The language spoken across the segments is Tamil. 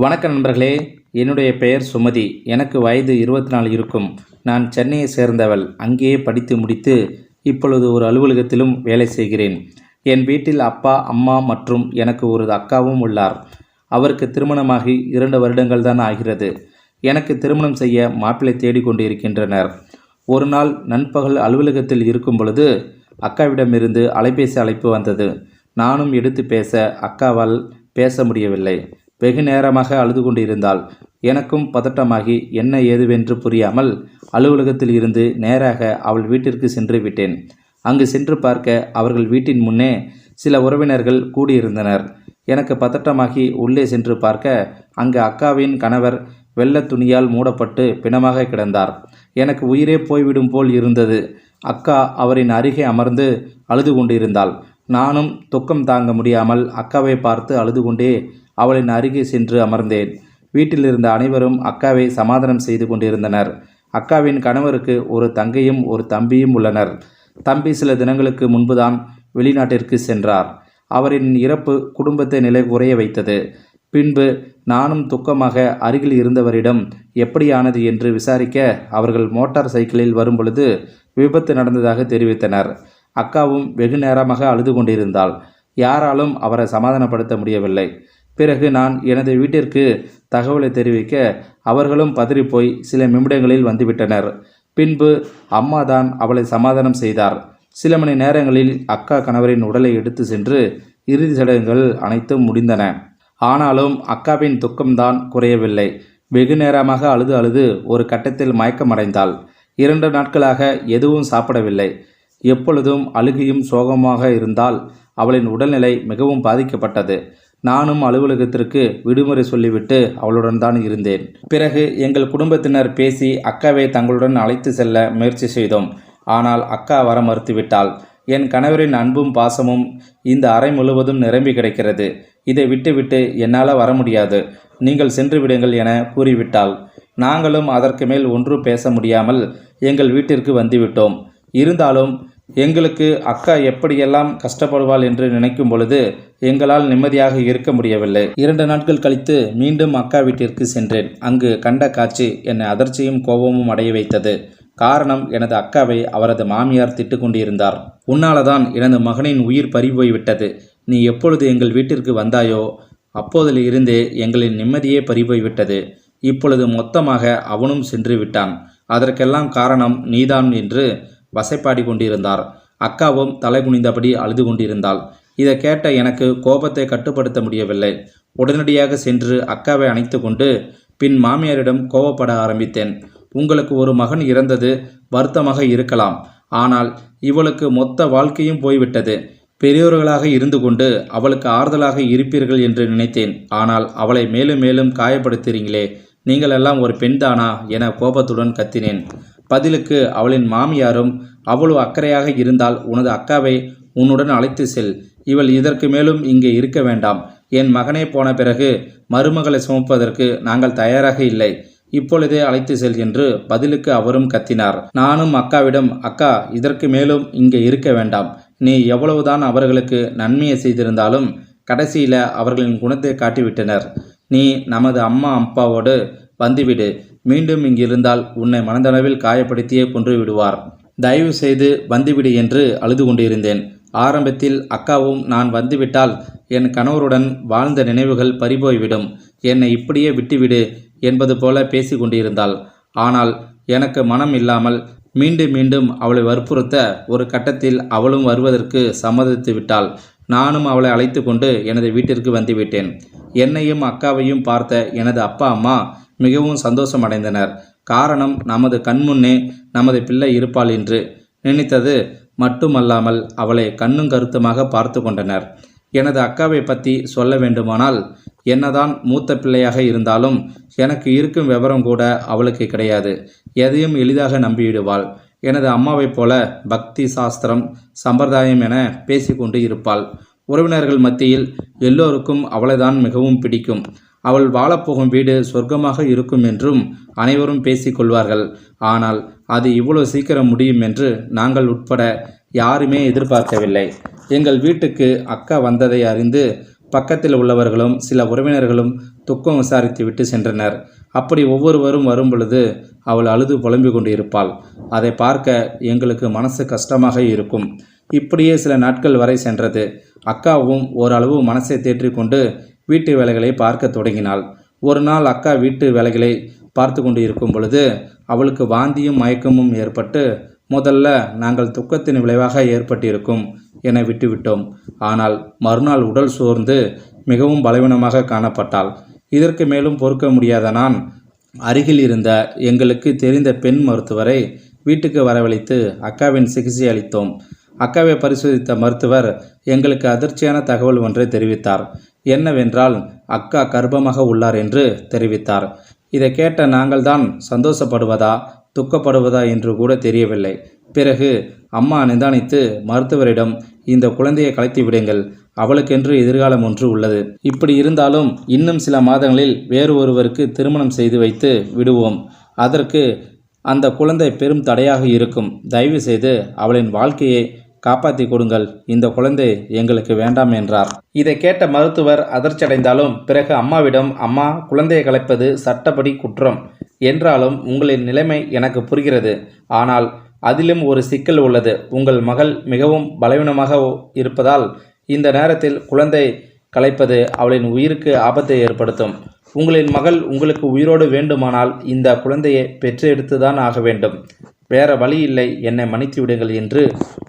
வணக்கம் நண்பர்களே என்னுடைய பெயர் சுமதி. எனக்கு வயது இருபத்தி நாலு இருக்கும். நான் சென்னையை சேர்ந்தவள். அங்கேயே படித்து முடித்து இப்பொழுது ஒரு அலுவலகத்திலும் வேலை செய்கிறேன். என் வீட்டில் அப்பா அம்மா மற்றும் எனக்கு ஒரு அக்காவும் உள்ளார். அவருக்கு திருமணமாகி இரண்டு வருடங்கள் தான் ஆகிறது. எனக்கு திருமணம் செய்ய மாப்பிள்ளை தேடிக்கொண்டு இருக்கின்றனர் ஒரு நாள் நண்பகல் அலுவலகத்தில் இருக்கும் பொழுது அக்காவிடமிருந்து அலைபேசி அழைப்பு வந்தது. நானும் எடுத்து பேச அக்காவால் பேச முடியவில்லை. வெகு நேரமாக அழுது கொண்டிருந்தாள். எனக்கும் பதட்டமாகி என்ன ஏதுவென்று புரியாமல் அலுவலகத்தில் இருந்து நேராக அவள் வீட்டிற்கு சென்று விட்டேன். அங்கு சென்று பார்க்க அவர்கள் வீட்டின் முன்னே சில உறவினர்கள் கூடியிருந்தனர். எனக்கு பதட்டமாகி உள்ளே சென்று பார்க்க அங்கு அக்காவின் கணவர் வெள்ளத் துணியால் மூடப்பட்டு பிணமாக கிடந்தார். எனக்கு உயிரே போய்விடும் போல் இருந்தது. அக்கா அவரின் அருகே அமர்ந்து அழுது கொண்டிருந்தாள். நானும் துக்கம் தாங்க முடியாமல் அக்காவை பார்த்து அழுது கொண்டே அவளின் அருகே சென்று அமர்ந்தேன். வீட்டில் இருந்த அனைவரும் அக்காவை சமாதானம் செய்து கொண்டிருந்தனர். அக்காவின் கணவருக்கு ஒரு தங்கையும் ஒரு தம்பியும் உள்ளனர். தம்பி சில தினங்களுக்கு முன்புதான் வெளிநாட்டிற்கு சென்றார். அவரின் இறப்பு குடும்பத்தை நிலை குறைய வைத்தது. பின்பு நானும் துக்கமாக அருகில் இருந்தவரிடம் எப்படியானது என்று விசாரிக்க அவர்கள் மோட்டார் சைக்கிளில் வரும்பொழுது விபத்து நடந்ததாக தெரிவித்தனர். அக்காவும் வெகு நேரமாக அழுது கொண்டிருந்தாள். யாராலும் அவரை சமாதானப்படுத்த முடியவில்லை. பிறகு நான் எனது வீட்டிற்கு தகவலை தெரிவிக்க அவர்களும் பதறிப்போய் சில நிமிடங்களில் வந்துவிட்டனர். பின்பு அம்மா தான் அவளை சமாதானம் செய்தார். சில மணி நேரங்களில் அக்கா கணவரின் உடலை எடுத்து சென்று இறுதி சடங்குகள் அனைத்தும் முடிந்தன. ஆனாலும் அக்காவின் துக்கம்தான் குறையவில்லை. வெகு நேரமாக அழுது அழுது ஒரு கட்டத்தில் மயக்கமடைந்தாள். இரண்டு நாட்களாக எதுவும் சாப்பிடவில்லை. எப்பொழுதும் அழுகையும் சோகமாக இருந்தால் அவளின் உடல்நிலை மிகவும் பாதிக்கப்பட்டது. நானும் அலுவலகத்திற்கு விடுமுறை சொல்லிவிட்டு அவளுடன் தான் இருந்தேன். பிறகு எங்கள் குடும்பத்தினர் பேசி அக்காவை தங்களுடன் அழைத்து செல்ல முயற்சி செய்தோம். ஆனால் அக்கா வர மறுத்துவிட்டாள். என் கணவரின் அன்பும் பாசமும் இந்த அறை முழுவதும் நிரம்பி கிடைக்கிறது. இதை விட்டுவிட்டு என்னால் வர முடியாது. நீங்கள் சென்று விடுங்கள் என கூறிவிட்டாள். நாங்களும் அதற்கு மேல் ஒன்றும் பேச முடியாமல் எங்கள் வீட்டிற்கு வந்துவிட்டோம் இருந்தாலும் எங்களுக்கு அக்கா எப்படியெல்லாம் கஷ்டப்படுவாள் என்று நினைக்கும் பொழுது எங்களால் நிம்மதியாக இருக்க முடியவில்லை. இரண்டு நாட்கள் கழித்து மீண்டும் அக்கா வீட்டிற்கு சென்றேன். அங்கு கண்ட காட்சி என்னை அதிர்ச்சியும் கோபமும் அடைய வைத்தது. காரணம் எனது அக்காவை அவரது மாமியார் திட்டுக்கொண்டிருந்தார் உன்னாலதான் எனது மகனின் உயிர் பறிபோய்விட்டது நீ எப்பொழுது எங்கள் வீட்டிற்கு வந்தாயோ அப்போதில் இருந்தே எங்களின் நிம்மதியே பறிபோய்விட்டது இப்பொழுது மொத்தமாக அவனும் சென்று விட்டான். அதற்கெல்லாம் காரணம் நீதான் என்று வசைப்பாடி கொண்டிருந்தார் அக்காவும் தலை குனிந்தபடி அழுது கொண்டிருந்தாள் இதை கேட்ட எனக்கு கோபத்தை கட்டுப்படுத்த முடியவில்லை. உடனடியாக சென்று அக்காவை அணைத்து கொண்டு பின் மாமியாரிடம் கோபப்பட ஆரம்பித்தேன். உங்களுக்கு ஒரு மகன் இறந்தது வருத்தமாக இருக்கலாம். ஆனால் இவளுக்கு மொத்த வாழ்க்கையும் போய்விட்டது. பெரியோர்களாக இருந்து கொண்டு அவளுக்கு ஆறுதலாக இருப்பீர்கள் என்று நினைத்தேன். ஆனால் அவளை மேலும் மேலும் காயப்படுத்துறீங்களே. நீங்கள் எல்லாம் ஒரு பெண்தானா? என கோபத்துடன் கத்தினேன். பதிலுக்கு அவளின் மாமியாரும் அவ்வளவு அக்கறையாக இருந்தால் உனது அக்காவை உன்னுடன் அழைத்து செல். இவள் இதற்கு மேலும் இங்கே இருக்க வேண்டாம். என் மகனே போன பிறகு மருமகளை சுமப்பதற்கு நாங்கள் தயாராக இல்லை. இப்பொழுதே அழைத்து செல் என்று பதிலுக்கு அவரும் கத்தினார். நானும் அக்காவிடம் அக்கா இதற்கு மேலும் இங்கே இருக்க வேண்டாம். நீ எவ்வளவுதான் அவர்களுக்கு நன்மையை செய்திருந்தாலும் கடைசியில் அவர்களின் குணத்தை காட்டிவிட்டனர். நீ நமது அம்மா அப்பாவோடு வந்துவிடு மீண்டும் இங்கிருந்தால் உன்னை மனதளவில் காயப்படுத்தியே கொன்று விடுவார் தயவு செய்து வந்துவிடு என்று அழுது கொண்டிருந்தேன் ஆரம்பத்தில் அக்காவும் நான் வந்துவிட்டால் என் கணவருடன் வாழ்ந்த நினைவுகள் பறிபோய்விடும். என்னை இப்படியே விட்டுவிடு என்பது போல பேசி கொண்டிருந்தாள் ஆனால் எனக்கு மனம் இல்லாமல் மீண்டும் மீண்டும் அவளை வற்புறுத்த ஒரு கட்டத்தில் அவளும் வருவதற்கு சம்மதித்து விட்டாள் நானும் அவளை அழைத்து கொண்டு எனது வீட்டிற்கு வந்துவிட்டேன். என்னையும் அக்காவையும் பார்த்த எனது அப்பா அம்மா மிகவும் சந்தோஷமடைந்தனர். காரணம் நமது கண்முன்னே நமது பிள்ளை இருப்பாள் என்று நினைத்தது மட்டுமல்லாமல் அவளை கண்ணும் கருத்துமாக பார்த்து கொண்டனர். எனது அக்காவை பற்றி சொல்ல வேண்டுமானால் என்னதான் மூத்த பிள்ளையாக இருந்தாலும் எனக்கு இருக்கும் விவரம் கூட அவளுக்கு கிடையாது. எதையும் எளிதாக நம்பிவிடுவாள். எனது அம்மாவைப் போல பக்தி சாஸ்திரம் சம்பிரதாயம் என பேசிக்கொண்டு இருப்பாள். உறவினர்கள் மத்தியில் எல்லோருக்கும் அவளைதான் மிகவும் பிடிக்கும். அவள் வாழப்போகும் வீடு சொர்க்கமாக இருக்கும் என்றும் அனைவரும் பேசிக்கொள்வார்கள். ஆனால் அது இவ்வளவு சீக்கிரம் முடியும் என்று நாங்கள் உட்பட யாருமே எதிர்பார்க்கவில்லை. எங்கள் வீட்டுக்கு அக்கா வந்ததை அறிந்து பக்கத்தில் உள்ளவர்களும் சில உறவினர்களும் துக்கம் விசாரித்து விட்டு சென்றனர். அப்படி ஒவ்வொருவரும் வரும் பொழுது அவள் அழுது புலம்பிக் கொண்டு இருப்பாள் அதை பார்க்க எங்களுக்கு மனசு கஷ்டமாக இருக்கும். இப்படியே சில நாட்கள் வரை சென்றது. அக்காவும் ஓரளவு மனசை தேற்றிக்கொண்டு வீட்டு வேலைகளை பார்க்க தொடங்கினாள். ஒரு நாள் அக்கா வீட்டு வேலைகளை பார்த்து கொண்டு இருக்கும் பொழுது அவளுக்கு வாந்தியும் மயக்கமும் ஏற்பட்டு முதல்ல நாங்கள் துக்கத்தின் விளைவாக ஏற்பட்டிருக்கும் என விட்டுவிட்டோம். ஆனால் மறுநாள் உடல் சோர்ந்து மிகவும் பலவீனமாக காணப்பட்டாள். இதற்கு மேலும் பொறுக்க முடியாத நான் அருகில் இருந்த எங்களுக்கு தெரிந்த பெண் மருத்துவரை வீட்டுக்கு வரவழைத்து அக்காவின் சிகிச்சை அளித்தோம். அக்காவை பரிசோதித்த மருத்துவர் எங்களுக்கு அதிர்ச்சியான தகவல் ஒன்றை தெரிவித்தார். என்னவென்றால் அக்கா கர்ப்பமாக உள்ளார் என்று தெரிவித்தார். இதை கேட்ட நாங்கள்தான் சந்தோஷப்படுவதா துக்கப்படுவதா என்று கூட தெரியவில்லை. பிறகு அம்மா நிதானித்து மருத்துவரிடம் இந்த குழந்தையை கலைத்து விடுங்கள். அவளுக்கென்று எதிர்காலம் ஒன்று உள்ளது. இப்படி இருந்தாலும் இன்னும் சில மாதங்களில் வேறு ஒருவருக்கு திருமணம் செய்து வைத்து விடுவோம். அதற்கு அந்த குழந்தை பெரும் தடையாக இருக்கும். தயவு செய்து அவளின் வாழ்க்கையை காப்பாற்றி கொடுங்கள். இந்த குழந்தை எங்களுக்கு வேண்டாம் என்றார். இதை கேட்ட மருத்துவர் அதிர்ச்சியடைந்தாலும் பிறகு அம்மாவிடம் அம்மா குழந்தையை கலைப்பது சட்டப்படி குற்றம். என்றாலும் உங்களின் நிலைமை எனக்கு புரிகிறது. ஆனால் அதிலும் ஒரு சிக்கல் உள்ளது. உங்கள் மகள் மிகவும் பலவீனமாக இருப்பதால் இந்த நேரத்தில் குழந்தை கலைப்பது அவளின் உயிருக்கு ஆபத்தை ஏற்படுத்தும். உங்களின் மகள் உங்களுக்கு உயிரோடு வேண்டுமானால் இந்த குழந்தையை பெற்று எடுத்துதான் ஆக வேண்டும். வேற வழி இல்லை என்னை மன்னித்து விடுங்கள் என்று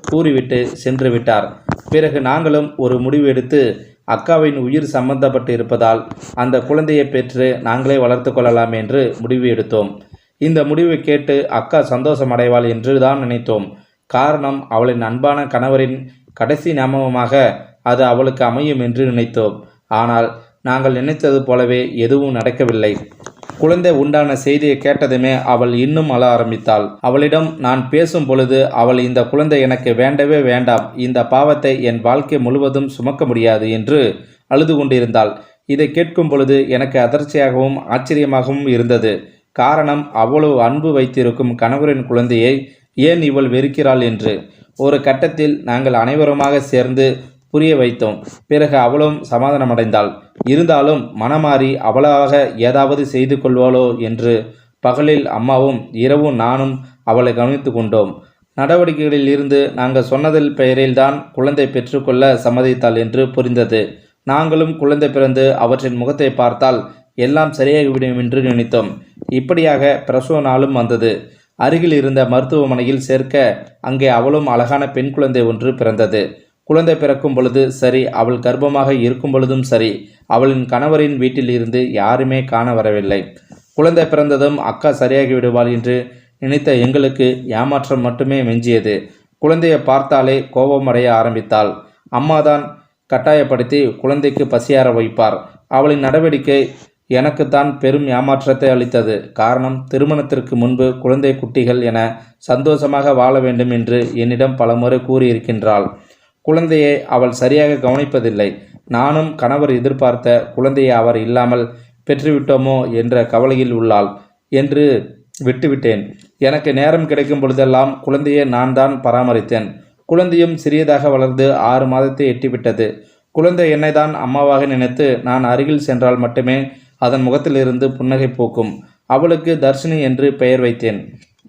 கூறிவிட்டு சென்று விட்டார். பிறகு நாங்களும் ஒரு முடிவு எடுத்து அக்காவின் உயிர் சம்பந்தப்பட்டு இருப்பதால் அந்த குழந்தையை பெற்று நாங்களே வளர்த்து கொள்ளலாம் என்று முடிவு எடுத்தோம். இந்த முடிவை கேட்டு அக்கா சந்தோஷம் அடைவாள் என்று தான் நினைத்தோம். காரணம் அவளின் அன்பான கணவரின் கடைசி ஞாபகமாக அது அவளுக்கு அமையும் என்று நினைத்தோம். ஆனால் நாங்கள் நினைத்தது போலவே எதுவும் நடக்கவில்லை. குழந்தை உண்டான செய்தியை கேட்டதுமே அவள் இன்னும் அழ ஆரம்பித்தாள். அவளிடம் நான் பேசும் பொழுது அவள் இந்த குழந்தை எனக்கு வேண்டவே வேண்டாம். இந்த பாவத்தை என் வாழ்க்கை முழுவதும் சுமக்க முடியாது என்று அழுது கொண்டிருந்தாள். இதை கேட்கும் பொழுது எனக்கு அதிர்ச்சியாகவும் ஆச்சரியமாகவும் இருந்தது. காரணம் அவ்வளவு அன்பு வைத்திருக்கும் கணவரின் குழந்தையை ஏன் இவள் வெறுக்கிறாள் என்று. ஒரு கட்டத்தில் நாங்கள் அனைவருமாக சேர்ந்து புரிய வைத்தோம். பிறகு அவளும் சமாதானமடைந்தாள். இருந்தாலும் மனமாறி அவளாக ஏதாவது செய்து கொள்வாளோ என்று பகலில் அம்மாவும் இரவும் நானும் அவளை கவனித்து கொண்டோம். நடவடிக்கைகளில் இருந்து நாங்கள் சொன்னதில் பெயரில்தான் குழந்தை பெற்றுக்கொள்ள சம்மதித்தாள் என்று புரிந்தது. நாங்களும் குழந்தை பிறந்து அவற்றின் முகத்தை பார்த்தால் எல்லாம் சரியாகிவிடும் என்று நினைத்தோம். இப்படியாக பிரசவ நாளும் வந்தது. அருகில் இருந்த மருத்துவமனையில் சேர்க்க அங்கே அவளும் அழகான பெண் குழந்தை ஒன்று பிறந்தது. குழந்தை பிறக்கும் பொழுது சரி அவள் கர்ப்பமாக இருக்கும் பொழுதும் சரி அவளின் கணவரின் வீட்டில் இருந்து யாருமே காண வரவில்லை. குழந்தை பிறந்ததும் அக்கா சரியாகி விடுவாள் என்று நினைத்த எங்களுக்கு ஏமாற்றம் மட்டுமே மிஞ்சியது. குழந்தையை பார்த்தாலே கோபமடைய ஆரம்பித்தாள். அம்மாதான் கட்டாயப்படுத்தி குழந்தைக்கு பசியார வைப்பார். அவளின் நடவடிக்கை எனக்குத்தான் பெரும் ஏமாற்றத்தை அளித்தது. காரணம் திருமணத்திற்கு முன்பு குழந்தை குட்டிகள் என சந்தோஷமாக வாழ வேண்டும் என்று என்னிடம் பலமுறை கூறியிருக்கின்றாள். குழந்தையை அவள் சரியாக கவனிப்பதில்லை. நானும் கணவர் எதிர்பார்த்த குழந்தையை அவர் இல்லாமல் பெற்றுவிட்டோமோ என்ற கவலையில் உள்ளாள் என்று விட்டுவிட்டேன். எனக்கு நேரம் கிடைக்கும் பொழுதெல்லாம் குழந்தையை நான் தான் பராமரித்தேன். குழந்தையும் சிறியதாக வளர்ந்து ஆறு மாதத்தை எட்டிவிட்டது. குழந்தை என்னை தான் அம்மாவாக நினைத்து நான் அருகில் சென்றால் மட்டுமே அதன் முகத்திலிருந்து புன்னகை போக்கும். அவளுக்கு தர்ஷினி என்று பெயர் வைத்தேன்.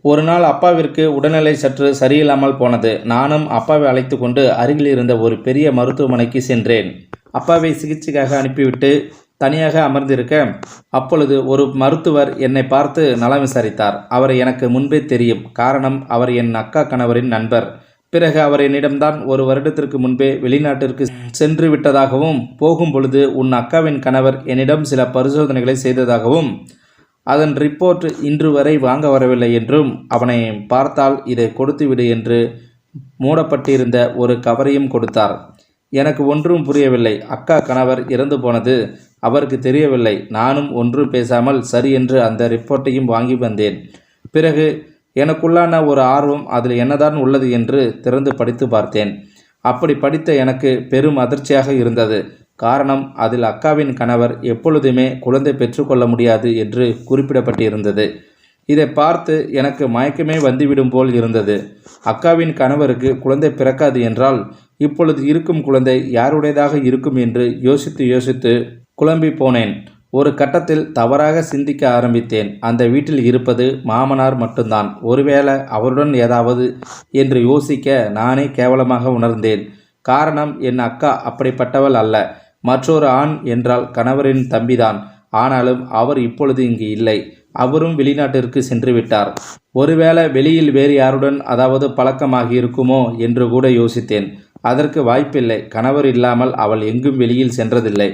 ஒரு நாள் அப்பாவிற்கு உடல்நிலை சற்று சரியில்லாமல் போனது. நானும் அப்பாவை அழைத்து கொண்டு அருகில் இருந்த ஒரு பெரிய மருத்துவமனைக்கு சென்றேன். அப்பாவை சிகிச்சைக்காக அனுப்பிவிட்டு தனியாக அமர்ந்திருக்க அப்பொழுது ஒரு மருத்துவர் என்னை பார்த்து நலம் விசாரித்தார். அவர் எனக்கு முன்பே தெரியும். காரணம் அவர் என் அக்கா கணவரின் நண்பர். பிறகு அவர் என்னிடம்தான் ஒரு வருடத்திற்கு முன்பே வெளிநாட்டிற்கு சென்று விட்டதாகவும் போகும் பொழுது உன் அக்காவின் கணவர் என்னிடம் சில பரிசோதனைகளை செய்ததாகவும் அதன் ரிப்போர்ட் இன்று வரை வாங்க வரவில்லை என்றும் அவனை பார்த்தால் இதை கொடுத்துவிடு என்று மூடப்பட்டிருந்த ஒரு கவரையும் கொடுத்தார். எனக்கு ஒன்றும் புரியவில்லை. அக்கா கணவர் இறந்து போனது அவருக்கு தெரியவில்லை. நானும் ஒன்றும் பேசாமல் சரி என்று அந்த ரிப்போர்ட்டையும் வாங்கி வந்தேன். பிறகு எனக்குள்ளான ஒரு ஆர்வம் அதில் என்னதான் உள்ளது என்று திறந்து படித்து பார்த்தேன். அப்படி படித்த எனக்கு பெரும் அதிர்ச்சியாக இருந்தது. காரணம் அதில் அக்காவின் கணவர் எப்பொழுதுமே குழந்தை பெற்றுக்கொள்ள முடியாது என்று குறிப்பிடப்பட்டிருந்தது. இதை பார்த்து எனக்கு மயக்கமே வந்துவிடும் போல் இருந்தது. அக்காவின் கணவருக்கு குழந்தை பிறக்காது என்றால் இப்பொழுது இருக்கும் குழந்தை யாருடையதாக இருக்கும் என்று யோசித்து யோசித்து குழம்பி போனேன். ஒரு கட்டத்தில் தவறாக சிந்திக்க ஆரம்பித்தேன். அந்த வீட்டில் இருப்பது மாமனார் மட்டும்தான். ஒருவேளை அவருடன் ஏதாவது என்று யோசிக்க நானே கேவலமாக உணர்ந்தேன். காரணம் என் அக்கா அப்படிப்பட்டவள் அல்ல. மற்றொரு ஆண் என்றால் கணவரின் தம்பிதான். ஆனாலும் அவர் இப்பொழுது இங்கு இல்லை. அவரும் வெளிநாட்டிற்கு சென்று விட்டார். ஒருவேளை வெளியில் வேறு யாருடன் அதாவது பழக்கமாகி இருக்குமோ என்று கூட யோசித்தேன். அதற்கு வாய்ப்பில்லை. கணவர் இல்லாமல் அவள் எங்கும் வெளியில் சென்றதில்லை.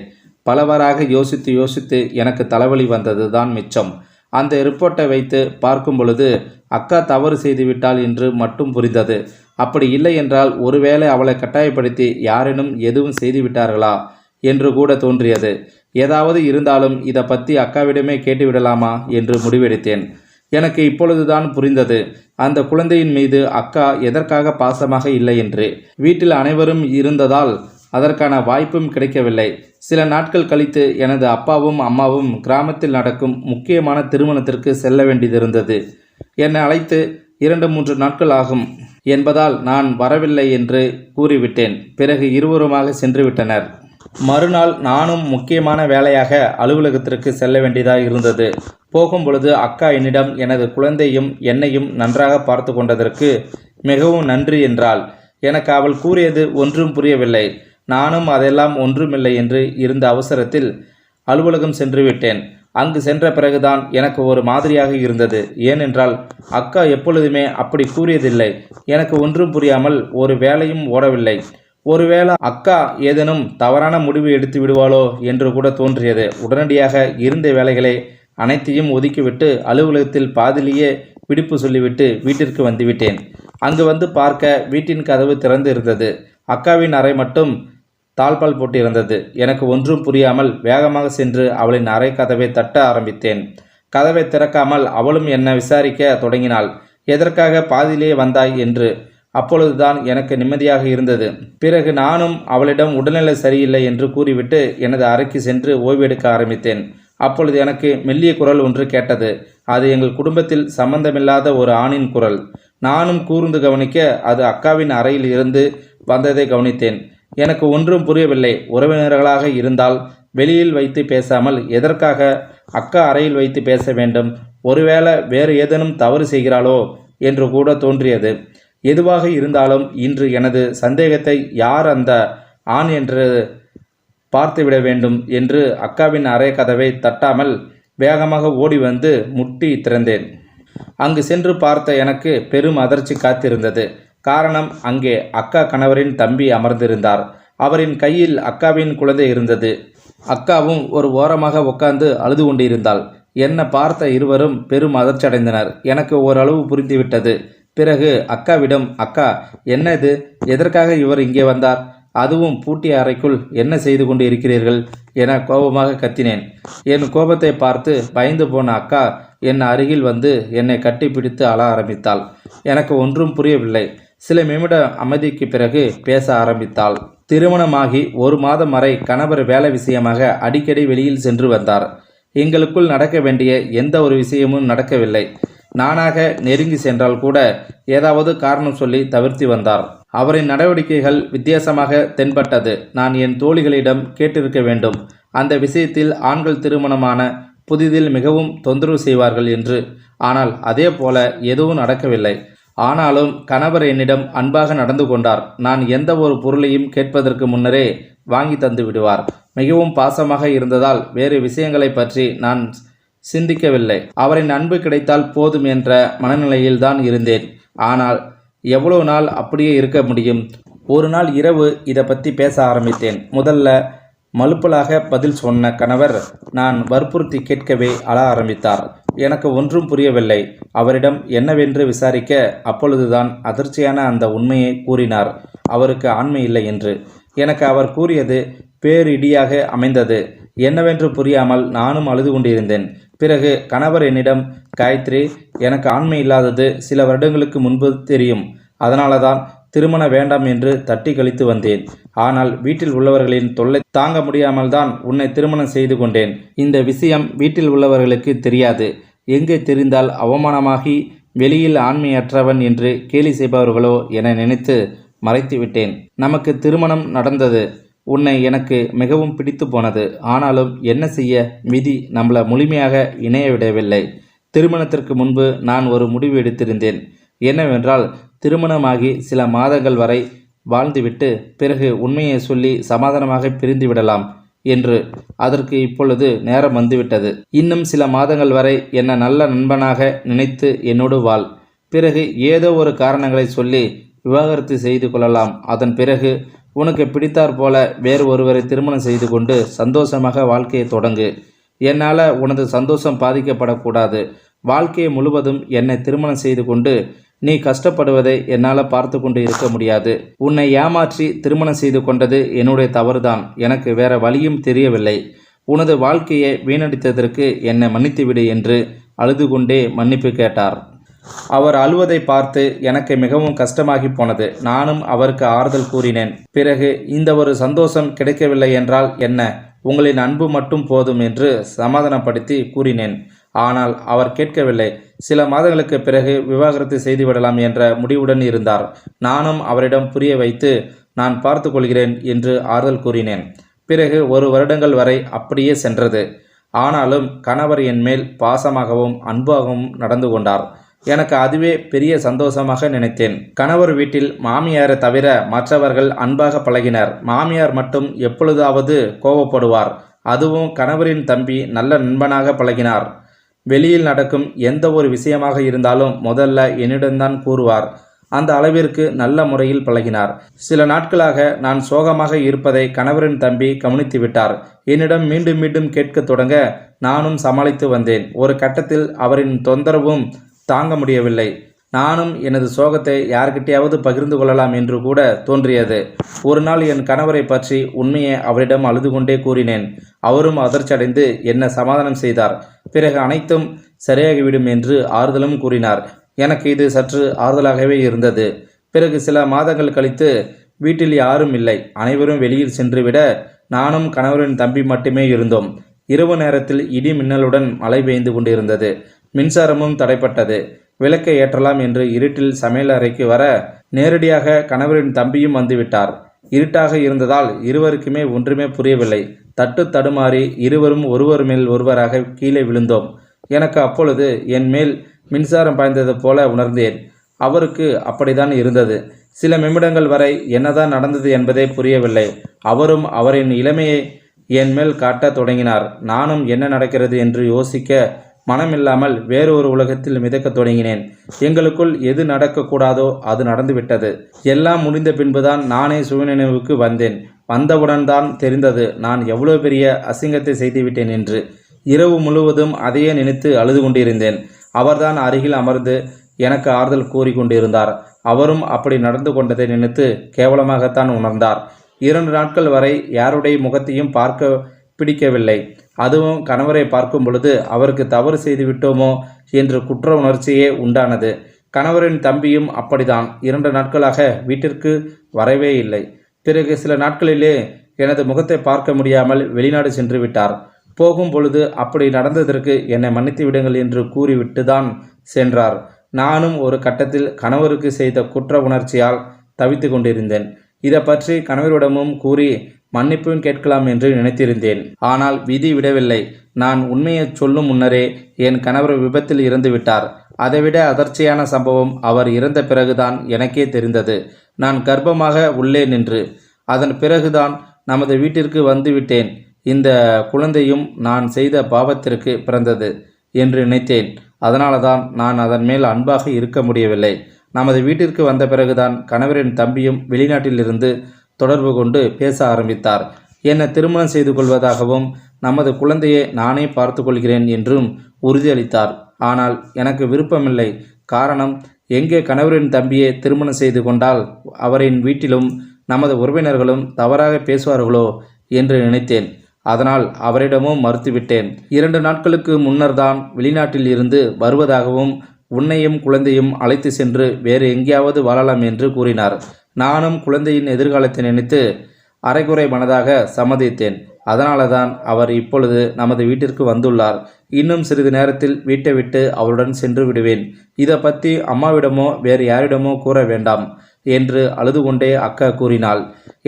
பலவாறாக யோசித்து யோசித்து எனக்கு தலைவலி வந்தது தான் மிச்சம். அந்த ரிப்போர்ட்டை வைத்து பார்க்கும் பொழுது அக்கா தவறு செய்துவிட்டாள் என்று மட்டும் புரிந்தது. அப்படி இல்லை என்றால் ஒருவேளை அவளை கட்டாயப்படுத்தி யாரேனும் எதுவும் செய்துவிட்டார்களா? என்று கூட தோன்றியது. ஏதாவது இருந்தாலும் இதை பற்றி அக்காவிடமே கேட்டுவிடலாமா என்று முடிவெடுத்தேன். எனக்கு இப்பொழுதுதான் புரிந்தது. அந்த குழந்தையின் மீது அக்கா எதற்காக பாசமாக இல்லை என்று. வீட்டில் அனைவரும் இருந்ததால் அதற்கான வாய்ப்பும் கிடைக்கவில்லை. சில நாட்கள் கழித்து எனது அப்பாவும் அம்மாவும் கிராமத்தில் நடக்கும் முக்கியமான திருமணத்திற்கு செல்ல வேண்டியதிருந்தது என்னை அழைத்து இரண்டு மூன்று நாட்கள் ஆகும் என்பதால் நான் வரவில்லை என்று கூறிவிட்டேன். பிறகு இருவருமாக சென்று விட்டனர் மறுநாள் நானும் முக்கியமான வேலையாக அலுவலகத்திற்கு செல்ல வேண்டியதாக இருந்தது. போகும் பொழுது அக்கா என்னிடம் எனது குழந்தையும் என்னையும் நன்றாக பார்த்து கொண்டதற்கு மிகவும் நன்றி என்றாள். எனக்கு அவள் கூறியது ஒன்றும் புரியவில்லை. நானும் அதெல்லாம் ஒன்றுமில்லை என்று இருந்த அவசரத்தில் அலுவலகம் சென்று விட்டேன். அங்கு சென்ற பிறகுதான் எனக்கு ஒரு மாதிரியாக இருந்தது. ஏனென்றால் அக்கா எப்பொழுதுமே அப்படி கூறியதில்லை. எனக்கு ஒன்றும் புரியாமல் ஒரு வேலையும் ஓடவில்லை. ஒருவேளை அக்கா ஏதேனும் தவறான முடிவு எடுத்து விடுவாளோ என்று கூட தோன்றியது. உடனடியாக இருந்த வேலைகளை அனைத்தையும் ஒதுக்கிவிட்டு அலுவலகத்தில் பாதிலேயே பிடிப்பு சொல்லிவிட்டு வீட்டிற்கு வந்துவிட்டேன். அங்கு வந்து பார்க்க வீட்டின் கதவு திறந்து இருந்தது அக்காவின் அறை மட்டும் தாழ்பால் போட்டிருந்தது. எனக்கு ஒன்றும் புரியாமல் வேகமாக சென்று அவளின் அறை கதவை தட்ட ஆரம்பித்தேன். கதவை திறக்காமல் அவளும் என்னை விசாரிக்க தொடங்கினாள். எதற்காக பாதியிலே வந்தாய்? என்று அப்பொழுதுதான் எனக்கு நிம்மதியாக இருந்தது. பிறகு நானும் அவளிடம் உடல்நிலை சரியில்லை என்று கூறிவிட்டு எனது அறைக்கு சென்று ஓய்வெடுக்க ஆரம்பித்தேன். அப்பொழுது எனக்கு மெல்லிய குரல் ஒன்று கேட்டது. அது எங்கள் குடும்பத்தில் சம்பந்தமில்லாத ஒரு ஆணின் குரல். நானும் கூர்ந்து கவனிக்க அது அக்காவின் அறையில் இருந்து வந்ததை கவனித்தேன். எனக்கு ஒன்றும் புரியவில்லை. உறவினர்களாக இருந்தால் வெளியில் வைத்து பேசாமல் எதற்காக அக்கா அறையில் வைத்து பேச வேண்டும்? ஒருவேளை வேறு ஏதேனும் தவறு செய்கிறாளோ? என்று கூட தோன்றியது. எதுவாக இருந்தாலும் இன்று எனது சந்தேகத்தை யார் அந்த ஆண் என்று பார்த்துவிட வேண்டும் என்று அக்காவின் அறை கதவை தட்டாமல் வேகமாக ஓடி வந்து முட்டி திறந்தேன். அங்கு சென்று பார்த்த எனக்கு பெரும் அதிர்ச்சி காத்திருந்தது. காரணம் அங்கே அக்கா கணவரின் தம்பி அமர்ந்திருந்தார். அவரின் கையில் அக்காவின் குழந்தை இருந்தது. அக்காவும் ஒரு ஓரமாக உட்கார்ந்து அழுது கொண்டிருந்தாள். என்னை பார்த்த இருவரும் பெரும் அதிர்ச்சியடைந்தனர். எனக்கு ஓரளவு புரிந்துவிட்டது. பிறகு அக்காவிடம் அக்கா என்ன இது? எதற்காக இவர் இங்கே வந்தார்? அதுவும் பூட்டிய அறைக்குள் என்ன செய்து கொண்டு இருக்கிறீர்கள் என கோபமாக கத்தினேன். என் கோபத்தை பார்த்து பயந்து போன அக்கா என் அருகில் வந்து என்னை கட்டிப்பிடித்து அழ ஆரம்பித்தாள். எனக்கு ஒன்றும் புரியவில்லை. சில நிமிட அமைதிக்கு பிறகு பேச ஆரம்பித்தாள். திருமணமாகி ஒரு மாதம் வரை கணவர் வேலை விஷயமாக அடிக்கடி வெளியில் சென்று வந்தார். எங்களுக்குள் நடக்க வேண்டிய எந்த ஒரு விஷயமும் நடக்கவில்லை. நானாக நெருங்கி சென்றால் கூட ஏதாவது காரணம் சொல்லி தவிர்த்து வந்தார். அவரின் நடவடிக்கைகள் வித்தியாசமாக தென்பட்டது. நான் என் தோழிகளிடம் கேட்டிருக்க வேண்டும். அந்த விஷயத்தில் ஆண்கள் திருமணமான புதிதில் மிகவும் தொந்தரவு செய்வார்கள் என்று. ஆனால் அதே போல எதுவும் நடக்கவில்லை. ஆனாலும் கணவர் என்னிடம் அன்பாக நடந்து கொண்டார். நான் எந்த ஒரு பொருளையும் கேட்பதற்கு முன்னரே வாங்கி தந்து விடுவார். மிகவும் பாசமாக இருந்ததால் வேறு விஷயங்களை பற்றி நான் சிந்திக்கவில்லை. அவரின் அன்பு கிடைத்தால் போதும் என்ற மனநிலையில்தான் இருந்தேன். ஆனால் எவ்வளவு நாள் அப்படியே இருக்க முடியும்? ஒரு நாள் இரவு இதை பற்றி பேச ஆரம்பித்தேன். முதல்ல மலுப்பலாக பதில் சொன்ன கணவர் நான் வற்புறுத்தி கேட்கவே அழ ஆரம்பித்தார். எனக்கு ஒன்றும் புரியவில்லை. அவரிடம் என்னவென்று விசாரிக்க அப்பொழுதுதான் அதிர்ச்சியான அந்த உண்மையை கூறினார். அவருக்கு ஆண்மை இல்லை என்று. எனக்கு அவர் கூறியது பேரிடியாக அமைந்தது. என்னவென்று புரியாமல் நானும் அழுது கொண்டிருந்தேன். பிறகு கணவர் என்னிடம் காயத்ரி எனக்கு ஆண்மை இல்லாதது சில வருடங்களுக்கு முன்பு தெரியும். அதனால தான் திருமண வேண்டாம் என்று தட்டி கழித்து வந்தேன். ஆனால் வீட்டில் உள்ளவர்களின் தொல்லை தாங்க முடியாமல் தான் உன்னை திருமணம் செய்து கொண்டேன். இந்த விஷயம் வீட்டில் உள்ளவர்களுக்கு தெரியாது. எங்கே தெரிந்தால் அவமானமாகி வெளியில் ஆண்மையற்றவன் என்று கேலி செய்பவர்களோ என நினைத்து மறைத்து விட்டேன் நமக்கு திருமணம் நடந்தது. உன்னை எனக்கு மிகவும் பிடித்து போனது. ஆனாலும் என்ன செய்ய? விதி நம்மளை முழுமையாக இணைய விடவில்லை. திருமணத்திற்கு முன்பு நான் ஒரு முடிவு எடுத்திருந்தேன். என்னவென்றால் திருமணமாகி சில மாதங்கள் வரை வாழ்ந்துவிட்டு பிறகு உண்மையை சொல்லி சமாதானமாக பிரிந்து விடலாம் என்று அதற்கு இப்பொழுது நேரம் வந்துவிட்டது. இன்னும் சில மாதங்கள் வரை என்னை நல்ல நண்பனாக நினைத்து என்னோடு வாழ். பிறகு ஏதோ ஒரு காரணங்களை சொல்லி விவாகரத்து செய்து கொள்ளலாம். அதன் பிறகு உனக்கு பிடித்தாற் போல வேறு ஒருவரை திருமணம் செய்து கொண்டு சந்தோஷமாக வாழ்க்கையை தொடங்கு. என்னால் உனது சந்தோஷம் பாதிக்கப்படக்கூடாது. வாழ்க்கையை முழுவதும் என்னை திருமணம் செய்து கொண்டு நீ கஷ்டப்படுவதை என்னால் பார்த்து கொண்டு இருக்க முடியாது. உன்னை ஏமாற்றி திருமணம் செய்து கொண்டது என்னுடைய தவறுதான். எனக்கு வேற வழியும் தெரியவில்லை. உனது வாழ்க்கையை வீணடித்ததற்கு என்னை மன்னித்துவிடு என்று அழுது கொண்டே மன்னிப்பு கேட்டார். அவர் அழுவதை பார்த்து எனக்கு மிகவும் கஷ்டமாகி போனது. நானும் அவருக்கு ஆறுதல் கூறினேன். பிறகு இந்த ஒரு சந்தோஷம் கிடைக்கவில்லை என்றால் என்ன? உங்களின் அன்பு மட்டும் போதும் என்று சமாதானப்படுத்தி கூறினேன். ஆனால் அவர் கேட்கவில்லை. சில மாதங்களுக்கு பிறகு விவாகரத்து செய்துவிடலாம் என்ற முடிவுடன் இருந்தார். நானும் அவரிடம் புரிய வைத்து நான் பார்த்து கொள்கிறேன் என்று ஆறுதல் கூறினேன். பிறகு ஒரு வருடங்கள் வரை அப்படியே சென்றது. ஆனாலும் கணவர் என் மேல் பாசமாகவும் அன்பாகவும் நடந்து கொண்டார். எனக்கு அதுவே பெரிய சந்தோஷமாக நினைத்தேன். கணவர் வீட்டில் மாமியாரை தவிர மற்றவர்கள் அன்பாக பழகினர். மாமியார் மட்டும் எப்பொழுதாவது கோபப்படுவார் அதுவும் கணவரின் தம்பி நல்ல நண்பனாக பழகினார். வெளியில் நடக்கும் எந்த ஒரு விஷயமாக இருந்தாலும் முதல்ல என்னிடம்தான் கூறுவார். அந்த அளவிற்கு நல்ல முறையில் பழகினார். சில நாட்களாக நான் சோகமாக இருப்பதை கணவரின் தம்பி கவனித்து விட்டார். என்னிடம் மீண்டும் மீண்டும் கேட்கத் தொடங்க நானும் சமாளித்து வந்தேன். ஒரு கட்டத்தில் அவரின் தொந்தரவும் தாங்க முடியவில்லை. நானும் எனது சோகத்தை யார்கிட்டையாவது பகிர்ந்து கொள்ளலாம் என்று கூட தோன்றியது. ஒரு நாள் என் கணவரை பற்றி உண்மையை அவரிடம் அழுது கொண்டே கூறினேன். அவரும் அதிர்ச்சியடைந்து என்னை சமாதானம் செய்தார். பிறகு அனைத்தும் சரியாகிவிடும் என்று ஆறுதலும் கூறினார். எனக்கு இது சற்று ஆறுதலாகவே இருந்தது. பிறகு சில மாதங்கள் கழித்து வீட்டில் யாரும் இல்லை. அனைவரும் வெளியில் சென்றுவிட நானும் கணவரின் தம்பி மட்டுமே இருந்தோம். இரவு நேரத்தில் இடி மின்னலுடன் மழை பெய்து கொண்டிருந்தது. மின்சாரமும் தடைப்பட்டது. விளக்கை ஏற்றலாம் என்று இருட்டில் சமையல் அறைக்கு வர நேரடியாக கணவரின் தம்பியும் வந்துவிட்டார். இருட்டாக இருந்ததால் இருவருக்குமே ஒன்றுமே புரியவில்லை. தட்டு தடுமாறி இருவரும் ஒருவர் மேல் ஒருவராக கீழே விழுந்தோம். எனக்கு அப்பொழுது என் மேல் மின்சாரம் பாய்ந்தது போல உணர்ந்தேன். அவருக்கு அப்படிதான் இருந்தது. சில நிமிடங்கள் வரை என்னதான் நடந்தது என்பதே புரியவில்லை. அவரும் அவரின் இளமையை என் மேல் காட்டத் தொடங்கினார். நானும் என்ன நடக்கிறது என்று யோசிக்க மனமில்லாமல் வேறு ஒரு உலகத்தில் மிதக்கத் தொடங்கினேன். எங்களுக்குள் எது நடக்கக்கூடாதோ அது நடந்துவிட்டது. எல்லாம் முடிந்த பின்புதான் நானே சுயநினைவுக்கு வந்தேன். வந்தவுடன் தான் தெரிந்தது நான் எவ்வளோ பெரிய அசிங்கத்தை செய்துவிட்டேன் என்று. இரவு முழுவதும் அதையே நினைத்து அழுது கொண்டிருந்தேன். அவர்தான் அருகில் அமர்ந்து எனக்கு ஆறுதல் கூறிக்கொண்டிருந்தார் அவரும் அப்படி நடந்து கொண்டதை நினைத்து கேவலமாகத்தான் உணர்ந்தார். இரண்டு நாட்கள் வரை யாருடைய முகத்தையும் பார்க்க பிடிக்கவில்லை. அதுவும் கணவரை பார்க்கும் பொழுது அவருக்கு தவறு செய்து விட்டோமோ? என்ற குற்ற உணர்ச்சியே உண்டானது. கணவரின் தம்பியும் அப்படிதான் இரண்டு நாட்களாக வீட்டிற்கு வரவே இல்லை. பிறகு சில நாட்களிலே எனது முகத்தை பார்க்க முடியாமல் வெளிநாடு சென்று விட்டார். போகும் பொழுது அப்படி நடந்ததற்கு என்னை மன்னித்து விடுங்கள் என்று கூறிவிட்டு தான் சென்றார். நானும் ஒரு கட்டத்தில் கணவருக்கு செய்த குற்ற உணர்ச்சியால் தவித்து கொண்டிருந்தேன். இதை பற்றி கணவரிடமும் கூறி மன்னிப்பும் கேட்கலாம் என்று நினைத்திருந்தேன். ஆனால் விதி விடவில்லை. நான் உண்மையை சொல்லும் முன்னரே என் கணவர் விபத்தில் இறந்து விட்டார். அதைவிட அதிர்ச்சியான சம்பவம் அவர் இறந்த பிறகுதான் எனக்கே தெரிந்தது. நான் கர்ப்பமாக உள்ளே நின்று அதன் பிறகுதான் நமது வீட்டிற்கு வந்துவிட்டேன் இந்த குழந்தையும் நான் செய்த பாவத்திற்கு பிறந்தது என்று நினைத்தேன். அதனால தான் நான் அதன் மேல் அன்பாக இருக்க முடியவில்லை. நமது வீட்டிற்கு வந்த பிறகுதான் கணவரின் தம்பியும் வெளிநாட்டிலிருந்து தொடர்பு கொண்டு பேச ஆரம்பித்தார். என்னை திருமணம் செய்து கொள்வதாகவும் நமது குழந்தையை நானே பார்த்து கொள்கிறேன் என்றும் உறுதியளித்தார். ஆனால் எனக்கு விருப்பமில்லை. காரணம் எங்கே கணவரின் தம்பியை திருமணம் செய்து கொண்டால் அவரின் வீட்டிலும் நமது உறவினர்களும் தவறாக பேசுவார்களோ என்று நினைத்தேன். அதனால் அவரிடமும் மறுத்துவிட்டேன். இரண்டு நாட்களுக்கு முன்னர் தான் வெளிநாட்டில் இருந்து வருவதாகவும் உன்னையும் குழந்தையும் அழைத்து சென்று வேறு எங்கேயாவது வாழலாம் என்று கூறினார். நானும் குழந்தையின் எதிர்காலத்தை நினைத்து அரைகுறை மனதாக சம்மதித்தேன். அதனால தான் அவர் இப்பொழுது நமது வீட்டிற்கு வந்துள்ளார். இன்னும் சிறிது நேரத்தில் வீட்டை விட்டு அவருடன் சென்று விடுவேன். இதை பற்றி அம்மாவிடமோ வேறு யாரிடமோ கூற வேண்டாம் என்று அழுது கொண்டே அக்கா கூறினாள்.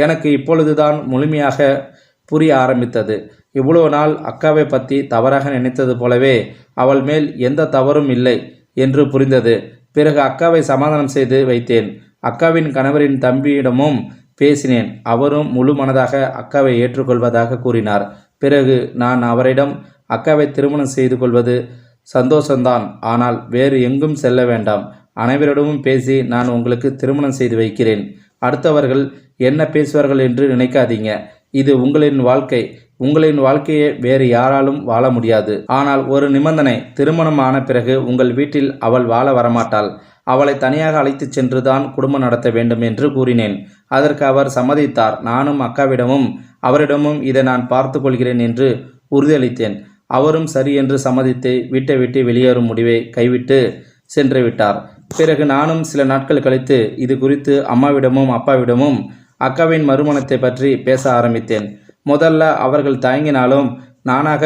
எனக்கு இப்பொழுதுதான் முழுமையாக புரிய ஆரம்பித்தது. இவ்வளோ நாள் அக்காவை பற்றி தவறாக நினைத்தது போலவே அவள் மேல் எந்த தவறும் இல்லை என்று புரிந்தது. பிறகு அக்காவை சமாதானம் செய்து வைத்தேன். அக்காவின் கணவரின் தம்பியிடமும் பேசினேன். அவரும் முழு மனதாக அக்காவை ஏற்றுக்கொள்வதாக கூறினார். பிறகு நான் அவரிடம் அக்காவை திருமணம் செய்து கொள்வது சந்தோஷம்தான். ஆனால் வேறு எங்கும் செல்ல வேண்டாம். அனைவரிடமும் பேசி நான் உங்களுக்கு திருமணம் செய்து வைக்கிறேன். அடுத்தவர்கள் என்ன பேசுவார்கள் என்று நினைக்காதீங்க. இது உங்களின் வாழ்க்கை. உங்களின் வாழ்க்கையை வேறு யாராலும் வாழ முடியாது. ஆனால் ஒரு நிபந்தனை திருமணம் ஆன பிறகு உங்கள் வீட்டில் அவள் வாழ வரமாட்டாள். அவளை தனியாக அழைத்துச் சென்றுதான் குடும்பம் நடத்த வேண்டும் என்று கூறினேன். அதற்கு அவர் சம்மதித்தார். நானும் அக்காவிடமும் அவரிடமும் இதை நான் பார்த்து கொள்கிறேன் என்று உறுதியளித்தேன். அவரும் சரி என்று சம்மதித்து வீட்டை விட்டு வெளியேறும் முடிவை கைவிட்டு சென்று விட்டார். பிறகு நானும் சில நாட்கள் கழித்து இது குறித்து அம்மாவிடமும் அப்பாவிடமும் அக்காவின் மறுமணத்தை பற்றி பேச ஆரம்பித்தேன். முதல்ல அவர்கள் தயங்கினாலும் நானாக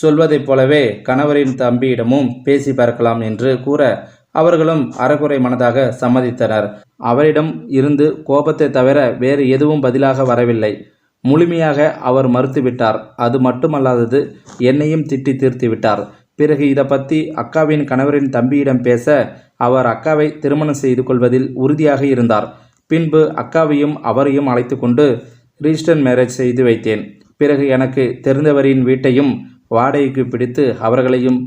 சொல்வதைப் போலவே கணவரின் தம்பியிடமும் பேசி பார்க்கலாம் என்று கூற அவர்களும் அறகுறை மனதாக சம்மதித்தனர். அவரிடம் இருந்து கோபத்தை தவிர வேறு எதுவும் பதிலாக வரவில்லை. முழுமையாக அவர் மறுத்துவிட்டார். அது மட்டுமல்லாதது என்னையும் திட்டி தீர்த்து விட்டார் பிறகு இதை பற்றி அக்காவின் கணவரின் தம்பியிடம் பேச அவர் அக்காவை திருமணம் செய்து கொள்வதில் உறுதியாக இருந்தார். பின்பு அக்காவையும் அவரையும் அழைத்து கொண்டு ரிஜிஸ்டர் மேரேஜ் செய்து வைத்தேன். பிறகு எனக்கு தெரிந்தவரின் வீட்டையும் வாடகைக்கு பிடித்து அவர்களையும்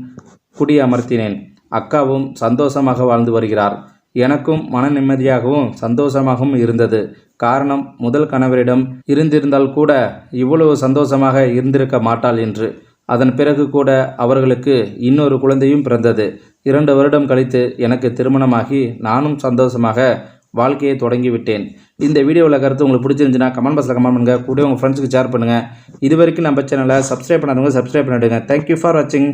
குடியமர்த்தினேன். அக்காவும் சந்தோஷமாக வாழ்ந்து வருகிறார். எனக்கும் மன நிம்மதியாகவும் சந்தோஷமாகவும் இருந்தது. காரணம் முதல் கணவரிடம் இருந்திருந்தால் கூட இவ்வளவு சந்தோஷமாக இருந்திருக்க மாட்டாள் என்று. அதன் பிறகு கூட அவர்களுக்கு இன்னொரு குழந்தையும் பிறந்தது. இரண்டு வருடம் கழித்து எனக்கு திருமணமாகி நானும் சந்தோஷமாக வாழ்க்கையை தொடங்கிவிட்டேன். இந்த வீடியோவில் கருத்து உங்களுக்கு பிடிச்சிருந்துச்சுன்னா கமெண்ட் பாக்ஸில் கமெண்ட் பண்ணுங்கள் கூட உங்கள் ஃப்ரெண்ட்ஸுக்கு ஷேர் பண்ணுங்கள் இது வரைக்கும் நம்ம சேனலை சப்ஸ்கிரைப் பண்ணாதவங்க சப்ஸ்கிரைப் பண்ணிவிடுங்க தேங்க்யூ ஃபார் வாட்சிங்